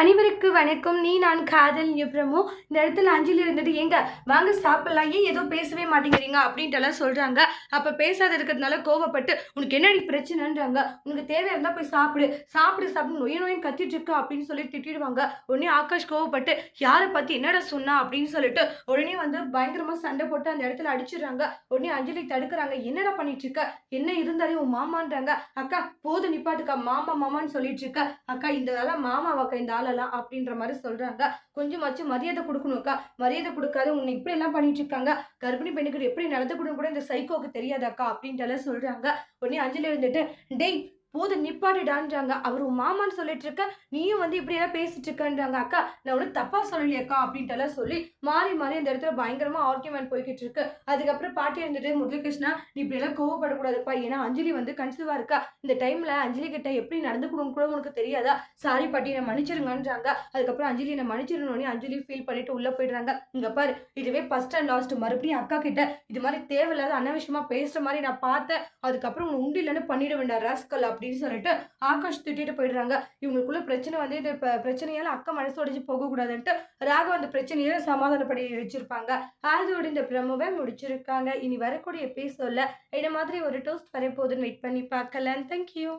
அனைவருக்கு வணக்கம். நீ நான் காதல் எப்ரமோ இந்த இடத்துல அஞ்சலி இருந்துட்டு ஏங்க வாங்க சாப்பிடலாம். ஏன் ஏதோ பேசவே மாட்டேங்கிறீங்க? அப்படின்ட்டு எல்லாம் சொல்றாங்க. அப்ப பேசாத இருக்கிறதுனால கோவப்பட்டு உனக்கு என்னடி பிரச்சனைன்றாங்க? உனக்கு தேவை இருந்தா போய் சாப்பிடு. சாப்பிடு சாப்பிடு. நொய நோயும் கத்திட்டு இருக்க அப்படின்னு சொல்லி திட்டிடுவாங்க. உடனே ஆகாஷ் கோவப்பட்டு யாரை பத்தி என்னடா சொன்னா? அப்படின்னு சொல்லிட்டு உடனே வந்து பயங்கரமா சண்டை போட்டு அந்த இடத்துல அடிச்சிடுறாங்க. உடனே அஞ்சலி தடுக்கிறாங்க. என்னடா பண்ணிட்டு இருக்க? என்ன இருந்தாலும் உன் மாமான்றாங்க? அக்கா போது நிப்பாட்டுக்கா. மாமா மாமான்னு சொல்லிட்டு இருக்க. அக்கா இந்த வேலை மாமாவாக்கா இந்த ஆள்? ஆளெல்லாம் அப்படின்ற மாதிரி சொல்றாங்க. கொஞ்சமாச்சும் மரியாதை கொடுக்கணும்க்கா மரியாதை கொடுக்காத உன்னை இப்படி எல்லாம் பண்ணிட்டு இருக்காங்க. கர்ப்பிணி பெண்ணுக்கு எப்படி நடந்துக்கணும் கூட இந்த சைக்கோக்கு தெரியாதாக்கா அப்படின்ட்டு எல்லாம் சொல்றாங்க. உடனே அஞ்சலி இருந்துட்டு டெய் போது நிப்பாட்டுடான்றாங்க. அவர் உன் மாமான்னு சொல்லிட்டு இருக்க நீயும் வந்து இப்படி எல்லாம் பேசிட்டு இருக்கன்றாங்க அக்கா நான் ஒன்றும் தப்பா சொல்லலையக்கா அப்படின்ட்டு எல்லாம் சொல்லி மாறி மாறி இந்த இடத்துல பயங்கரமா ஆர்கியூமெண்ட் போய்கிட்டு இருக்கு அதுக்கப்புறம் பாட்டி இருந்துட்டு முருககிருஷ்ணா நீ இப்படி எல்லாம் கோவப்படக்கூடாதுப்பா. ஏன்னா அஞ்சலி வந்து கன்சீவா இருக்கா? இந்த டைம்ல அஞ்சலி கிட்ட எப்படி நடந்துக்கணும் கூட உனக்கு தெரியாதா? சாரி பாட்டி என்னை மன்னிச்சிருங்கன்றாங்க. அதுக்கப்புறம் அஞ்சலி என்னை மன்னிச்சிடணும்னு அஞ்சலி ஃபீல் பண்ணிட்டு உள்ள போயிடுறாங்க. இங்க பாரு இதுவே ஃபர்ஸ்ட் அண்ட் லாஸ்ட் மறுபடியும் அக்கா கிட்ட இது மாதிரி தேவையில்லாத அனவசியமா பேசுற மாதிரி நான் பார்த்தேன். அதுக்கப்புறம் உன் உண்டு இல்லைன்னு பண்ணிட வேண்டாம் ராஸ்கல் அப்படின்னு சொல்லிட்டு ஆகாஷ் திட்டிட்டு போயிடுறாங்க. இவங்களுக்குள்ள பிரச்சனை வந்து இது பிரச்சனையால அக்கா மனசு உடைஞ்சு போகக்கூடாதுன்ட்டு ராகவ அந்த பிரச்சனையை சமாதானப்படி வச்சிருப்பாங்க. அதோட இந்த பிரம்மவை முடிச்சிருக்காங்க. இனி வரக்கூடிய எபிசோட்ல இந்த மாதிரி ஒரு டோஸ்ட் வரப்போகுதுன்னு வெயிட் பண்ணி பார்க்கலாம். தேங்க்யூ